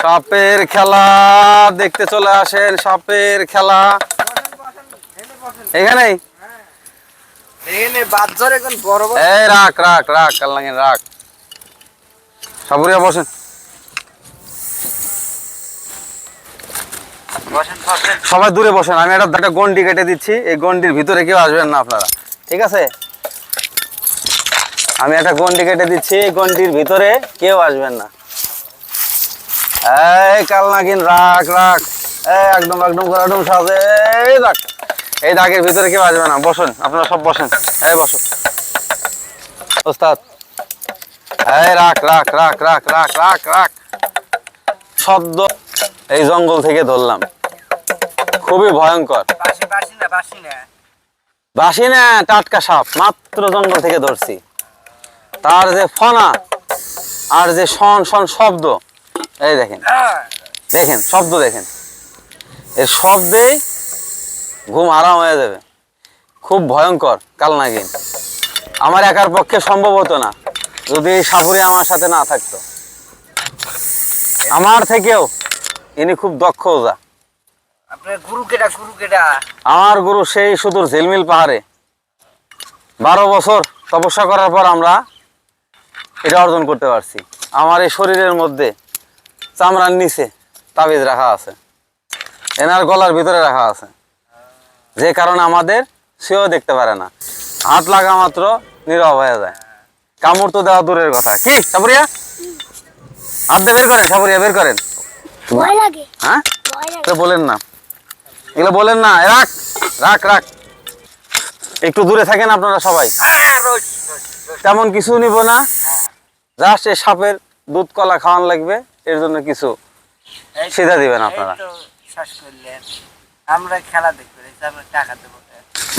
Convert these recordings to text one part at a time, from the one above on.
সাপের খেলা দেখতে চলে আসেন সাপের খেলা। এখানে রাখ রাখ রাখ কাল্লাঙ্গিন রাখ। সাপুরিয়া বসেন। সবাই দূরে বসেন আমি একটা গন্ডি কেটে দিচ্ছি এই গন্ডির ভিতরে কেউ আসবেন না আপনারা। ঠিক আছে? আমি একটা গন্ডি কেটে দিচ্ছি গন্ডির ভিতরে কেউ আসবেন না। এই কালনাকিন রাখ রাখ। এই একদম একদম করে একদম সাজে এই দেখ। এই দাগের ভিতরে কেউ আসবে না। বসুন আপনারা সব বসেন। এই বসো। ওস্তাদ। এই রাখ রাখ রাখ রাখ রাখ রাখ রাখ। শব্দ এই জঙ্গল থেকে ধরলাম। খুবই ভয়ঙ্কর। বাসি না টাটকা সাপ। মাত্র জঙ্গল থেকে ধরছি। তার যে ফনা আর যে শন শন শব্দ এই দেখেন। দেখেন শব্দ দেখেন। এর শব্দেই ঘুম আরাম হয়ে যাবে। খুব ভয়ঙ্কর কালনাগিন। আমার একার পক্ষে সম্ভব হতো না যদি এই সাপুরে আমার সাথে না থাকতো। আমার থেকেও ইনি খুব দক্ষ ওজা। আমার গুরু সেই সুদূর ঝিলমিল পাহাড়ে। বারো বছর তপস্যা করার পর আমরা এটা অর্জন করতে পারছি। আমার এই শরীরের মধ্যে চামড়ার নিচে তাবিজ রাখা আছে। এনার গলার ভিতরে রাখা আছে। যে কারণে আমাদের সেও দেখতে পারে না। হাত লাগা মাত্র নীরব হয়ে যায়। কামড় তো দেওয়া দূরের কথা। কি সাবরিয়া হাত দিয়ে বের করেন সাবরিয়া বের করেন। হ্যাঁ? বলেন না। এগুলো বলেন না। রাখ রাখ রাখ। একটু দূরে থাকেন আপনারা সবাই। হ্যাঁ, রোজ, রোজ, রোজ। তেমন কিছু নিব না। জাস্ট এই সাপের দুধ কলা খাওয়ান লাগবে এর জন্য কিছু সিধা দিবেন আপনারা। আমরা খেলা দেখব টাকা দেবো।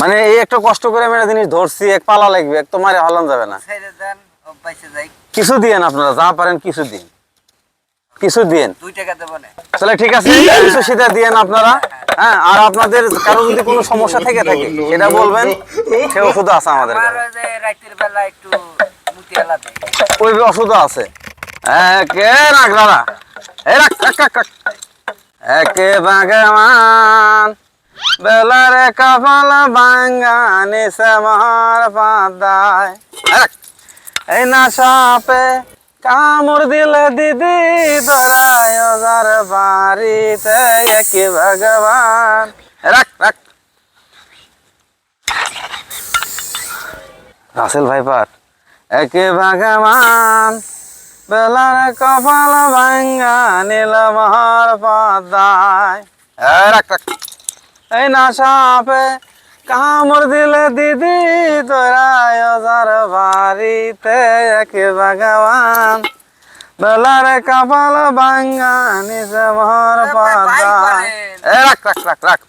মানে এই একটা কষ্ট করে আমি একটা জিনিস ধরছি এক পালা লাগবে এক তো মারে হলান যাবে না। দেন কিছু দিয়েন আপনারা যা পারেন কিছু দিন। কিছু দিয়েন। দুই টাকা দেবো না। তাহলে ঠিক আছে কিছু সিধা দিয়েন আপনারা। হ্যাঁ আর আপনাদের কারও যদি কোনো সমস্যা থেকে থাকে সেটা বলবেন সে ওষুধ আছে আমাদের রাতের বেলা একটু ওই ওষুধ আছে। একে রাখ দাদা? এই রাখ রাখ একে ভগবান বেলারে কপাল বাঙ্গানি সেমার পাদায় এই না সাপে কামড় দিলে দিদি ধরায় বাড়িতে একে ভগবান। রাখ রাখ। রাসেল ভাইপার, একে ভগবান। বেলার কপাল ভাঙ্গা নীল মহার পাদায় রাখ রাখ। এই না সাপে কামড় দিলে দিদি তোরায় যার বাড়িতে একে ভগবান। বেলার কপাল ভাঙ্গা নিজ মহার পাদায় এই রাখ রাখ রাখ রাখ।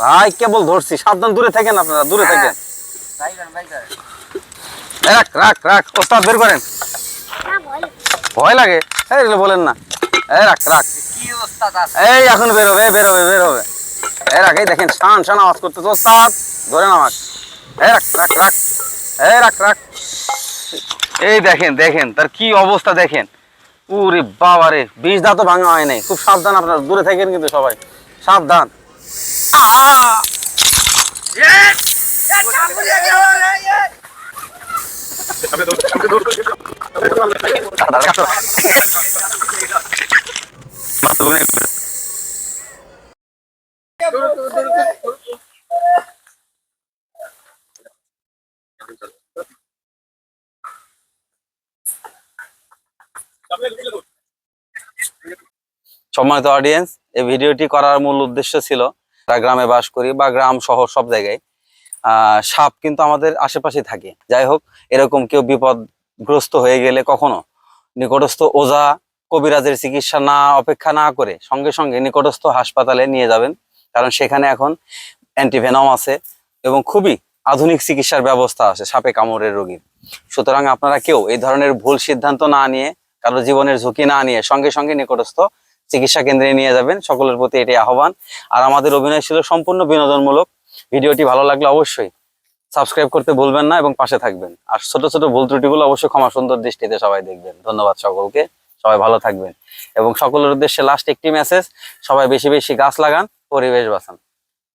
ভাই কেবল ধরছি সাবধান দূরে থাকেন আপনারা দূরে থাকেন। ভাইগান এই রাখ রাখ রাখ ওস্তাদ বের করেন। ভয় লাগে? এই বলেন না। এই রাখ রাখ। ওস্তাদ এই এখন বের হবে বের হবে বের এই রাখ এই দেখেন শান শান আওয়াজ করতে তো আমার এই রাখ রাখ রাখ। এই রাখ রাখ। এই দেখেন দেখেন তার কি অবস্থা দেখেন। উরে বাবা রে বিষ দাঁতও ভাঙা হয় নাই। খুব সাবধান আপনারা দূরে থাকেন কিন্তু সবাই। সাবধান। আহ! সম্মানিত অডিয়েন্স এই ভিডিওটি করার মূল উদ্দেশ্য ছিল আমরা গ্রামে বাস করি বা গ্রাম শহর সব জায়গায় সাপ কিন্তু আমাদের আশেপাশে থাকে। যাই হোক, এরকম কেউ বিপদগ্রস্ত হয়ে গেলে কখনো নিকটস্থ ওজা কবিরাজের চিকিৎসা না, অপেক্ষা না করে সঙ্গে সঙ্গে নিকটস্থ হাসপাতালে নিয়ে যাবেন। কারণ সেখানে এখন অ্যান্টিভেনম আছে এবং খুবই আধুনিক চিকিৎসার ব্যবস্থা আছে সাপে কামড়ের রোগীর। সুতরাং আপনারা কেউ এই ধরনের ভুল সিদ্ধান্ত না নিয়ে, কারও জীবনের ঝুঁকি না নিয়ে সঙ্গে সঙ্গে নিকটস্থ চিকিৎসা কেন্দ্রে নিয়ে যাবেন। সকলের প্রতি এটি আহ্বান। আর আমাদের অভিনয় ছিল সম্পূর্ণ বিনোদনমূলক। ভিডিওটি ভালো লাগলে অবশ্যই সাবস্ক্রাইব করতে ভুলবেন না এবং পাশে থাকবেন। আর ছোট ছোট ভুল ত্রুটিগুলো অবশ্যই ক্ষমা সুন্দর দৃষ্টিতে সবাই দেখবেন। ধন্যবাদ সকলকে। সবাই ভালো থাকবেন। এবং সকলের উদ্দেশ্যে লাস্ট একটি মেসেজ সবাই বেশি বেশি গাছ লাগান, পরিবেশ বাঁচান।